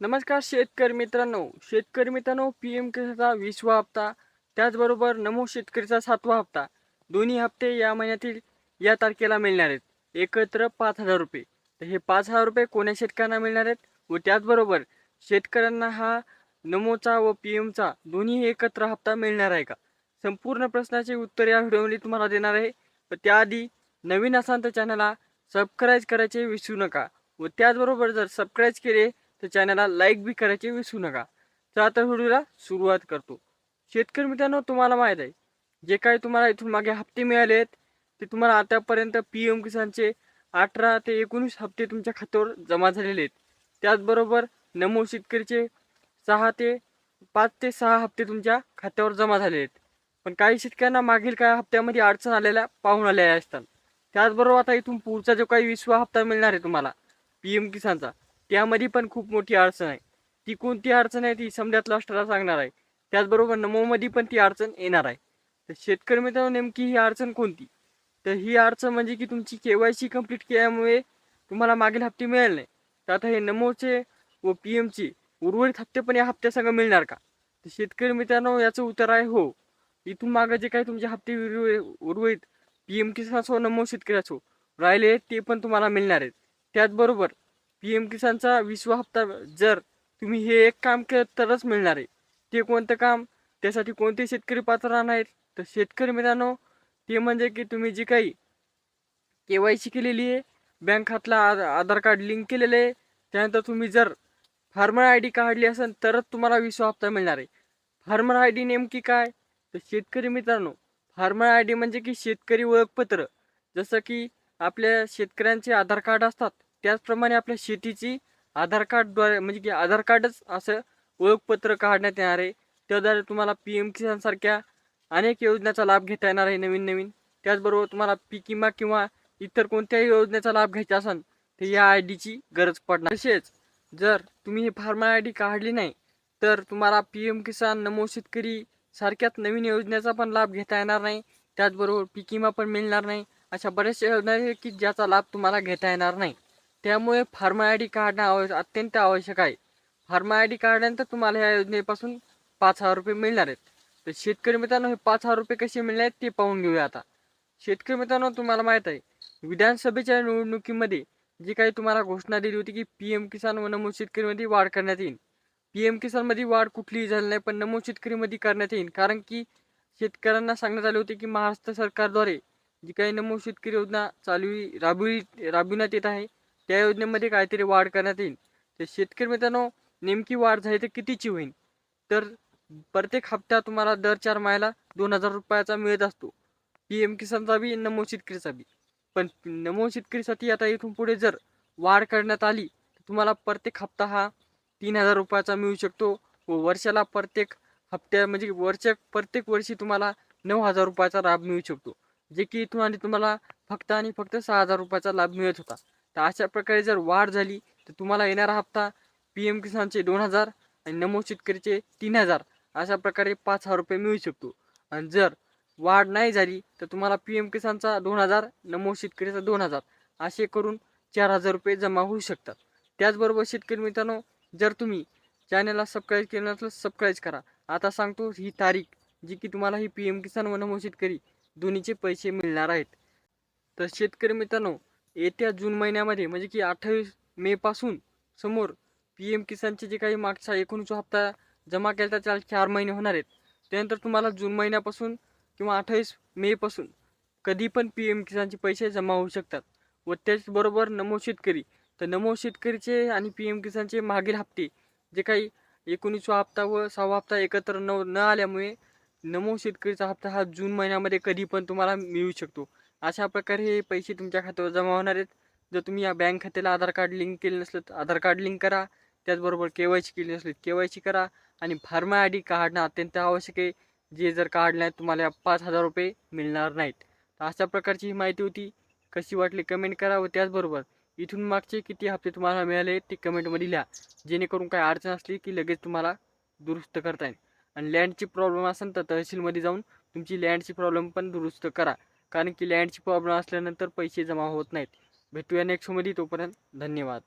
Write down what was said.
नमस्कार शेतकरी मित्रांनो. शेतकरी मित्रांनो पी एम किसानचा वीसवा हप्ता. त्याचबरोबर नमो शेतकरीचा सातवा हप्ता. दोन्ही हप्ते या महिन्यातील या तारखेला मिळणार आहेत. एकत्र पाच हजार रुपये. तर हे पाच हजार रुपये कोण्या शेतकऱ्यांना मिळणार आहेत? व त्याचबरोबर शेतकऱ्यांना हा नमोचा व पी एमचा दोन्ही एकत्र हप्ता मिळणार आहे का? संपूर्ण प्रश्नाचे उत्तर या व्हिडिओमध्ये तुम्हाला देणार आहे. पण त्याआधी नवीन असाल तर चॅनलला सबस्क्राईब करायचे विसरू नका. व त्याचबरोबर जर सबस्क्राईब केले तर चॅनलला लाईक बी करायचे विसरू नका. तर आता व्हिडिओला सुरुवात करतो. शेतकरी मित्रांनो तुम्हाला माहीत आहे जे काही तुम्हाला इथून मागे हप्ते मिळाले आहेत ते तुम्हाला आतापर्यंत पी एम किसानचे अठरा ते एकोणीस हप्ते तुमच्या खात्यावर जमा झालेले आहेत. त्याचबरोबर नमो शेतकरीचे सहा ते पाच ते सहा हप्ते तुमच्या खात्यावर जमा झाले आहेत. पण काही शेतकऱ्यांना मागील काही हप्त्यामध्ये अडचण आलेल्या पाहून आलेल्या असतात. त्याचबरोबर आता इथून पुढचा जो काही विसवा हप्ता मिळणार आहे तुम्हाला पी एम किसानचा त्यामध्ये पण खूप मोठी अडचण आहे. ती कोणती अडचण आहे ती समजात लास्टला सांगणार आहे. त्याचबरोबर नमोमध्ये पण ती अडचण येणार आहे. तर शेतकरी मित्रांनो नेमकी ही अडचण कोणती? तर ही अडचण म्हणजे की तुमची के वाय सी कंप्लीट केल्यामुळे तुम्हाला मागील हप्ते मिळाले नाही. तर आता हे नमोचे व पी एमचे उर्वरित हप्ते पण या हप्त्यासंग मिळणार का? तर शेतकरी मित्रांनो याचं उत्तर आहे हो. इथून मागं जे काही तुमचे हप्ते उर्वरित उर्वरित पी एम किसान असो नमो शेतकरी असो राहिले आहेत ते पण तुम्हाला मिळणार आहेत. त्याचबरोबर पी एम किसानचा विसवा हप्ता जर तुम्ही हे एक काम केलं तरच मिळणार आहे. ते कोणतं काम? त्यासाठी कोणते शेतकरी पात्र राहणार आहेत? तर शेतकरी मित्रांनो ते म्हणजे की तुम्ही जी काही के वाय सी केलेली आहे बँक खात्याला आधार कार्ड लिंक केलेलं आहे त्यानंतर तुम्ही जर फार्मर आय डी काढली असेल तरच तुम्हाला विसवा हप्ता मिळणार आहे. फार्मर आय डी नेमकी काय? तर शेतकरी मित्रांनो फार्मर आय डी म्हणजे की शेतकरी ओळखपत्र. जसं की आपल्या शेतकऱ्यांचे आधार कार्ड असतात त्याचप्रमाणे आपल्या शेतीची आधार कार्डद्वारे म्हणजे की आधार कार्डच असं ओळखपत्र काढण्यात येणार आहे. त्याद्वारे तुम्हाला पी एम किसानसारख्या अनेक योजनेचा लाभ घेता येणार आहे नवीन नवीन. त्याचबरोबर तुम्हाला पिकिमा विमा किंवा इतर कोणत्याही योजनेचा लाभ घ्यायचा असेल तर या आय डीची गरज पडणार. तसेच जर तुम्ही ही फार्मर आय डी काढली नाही तर तुम्हाला पी एम किसान नमो शेतकरी सारख्याच नवीन योजनेचा पण लाभ घेता येणार नाही. त्याचबरोबर पिकिमा विमा पण मिळणार नाही. अशा बऱ्याचशा योजना आहेत की ज्याचा लाभ तुम्हाला घेता येणार नाही. त्यामुळे फार्मा आय डी काढणं आव अत्यंत आवश्यक आहे. फार्मा आय डी काढल्यानंतर तुम्हाला या योजनेपासून पाच हजार रुपये मिळणार आहेत. तर शेतकरी मित्रांनो हे पाच हजार रुपये कसे मिळणार आहेत ते पाहून घेऊया आता. शेतकरी मित्रांनो तुम्हाला माहीत आहे विधानसभेच्या निवडणुकीमध्ये जी काही तुम्हाला घोषणा दिली होती की पी एम किसान व नमो शेतकरीमध्ये वाढ करण्यात येईल पी एम किसानमध्ये वाढ कुठलीही झाली नाही पण नमो शेतकरीमध्ये करण्यात येईल कारण की शेतकऱ्यांना सांगण्यात आले होते की महाराष्ट्र सरकारद्वारे जी काही नमो शेतकरी योजना चालू राबवी राबविण्यात येत आहे त्या योजनेमध्ये काहीतरी वाढ करण्यात येईल. तर शेतकरी मित्रांनो नेमकी वाढ झाली तर कितीची होईल? तर प्रत्येक हप्ता तुम्हाला दर चार महिला दोन हजार रुपयाचा मिळत असतो. पी एम किसानचा बी नमो शेतकरीचा बी. पण नमो शेतकरीसाठी आता इथून पुढे जर वाढ करण्यात आली तर तुम्हाला प्रत्येक हप्ता हा तीन हजार रुपयाचा मिळू शकतो. व वर्षाला प्रत्येक हप्त्या म्हणजे वर्ष प्रत्येक वर्षी तुम्हाला नऊ हजार रुपयाचा लाभ मिळू शकतो. जे की इथून आणि तुम्हाला फक्त आणि फक्त सहा हजार रुपयाचा लाभ मिळत होता. तर अशा प्रकारे जर वाढ झाली तर तुम्हाला येणारा हप्ता पी एम किसानचे दोन हजार आणि नमो शेतकरीचे तीन हजार. अशा प्रकारे पाच हजार रुपये मिळू शकतो. आणि जर वाढ नाही झाली तर तुम्हाला पी एम किसानचा दोन हजार नमो शेतकरीचा दोन हजार. असे करून चार हजार रुपये जमा होऊ शकतात. त्याचबरोबर शेतकरी मित्रांनो जर तुम्ही चॅनलला सबस्क्राईब केलं नसलं सबस्क्राईब करा. आता सांगतो ही तारीख जी की तुम्हाला ही पी एम किसान व नमो शेतकरी दोन्हीचे पैसे मिळणार आहेत. तर शेतकरी मित्रांनो येत्या जून महिन्यामध्ये म्हणजे की अठ्ठावीस मेपासून समोर पी एम किसानचे जे काही मागचा एकोणीसवा हप्ता जमा केला तर त्याला चार महिने होणार आहेत. त्यानंतर तुम्हाला जून महिन्यापासून किंवा अठ्ठावीस मेपासून कधी पण पी एम किसानचे पैसे जमा होऊ शकतात व त्याचबरोबर नमो शेतकरी. तर नमो शेतकरीचे आणि पी एम किसानचे मागील हप्ते जे काही एकोणीसवा हप्ता व सहावा हप्ता एकत्र न न आल्यामुळे नमो शेतकरीचा हप्ता हा जून महिन्यामध्ये कधी पण तुम्हाला मिळू शकतो. अशा प्रकारे हे पैसे तुमच्या खात्यावर जमा होणार आहेत. जर तुम्ही या बँक खात्याला आधार कार्ड लिंक केले नसलं तर आधार कार्ड लिंक करा. त्याचबरोबर के वाय सी केली नसली के वाय सी करा. आणि फार्मा आय डी काढणं अत्यंत आवश्यक आहे. जे जर काढले नाही तुम्हाला पाच हजार रुपये मिळणार नाहीत. तर अशा प्रकारची ही माहिती होती. कशी वाटली कमेंट करा व त्याचबरोबर इथून मागचे किती हप्ते तुम्हाला मिळाले ते कमेंटमध्ये लिहा. जेणेकरून काय अडचण असली की लगेच तुम्हाला दुरुस्त करता येईल. आणि लँडची प्रॉब्लेम असेल तर तहसीलमध्ये जाऊन तुमची लँडची प्रॉब्लेम पण दुरुस्त करा. कारण की लँडची प्रॉब्लेम असल्यानंतर पैसे जमा होत नाहीत. भेटूया नेक्स्टमध्ये तोपर्यंत धन्यवाद.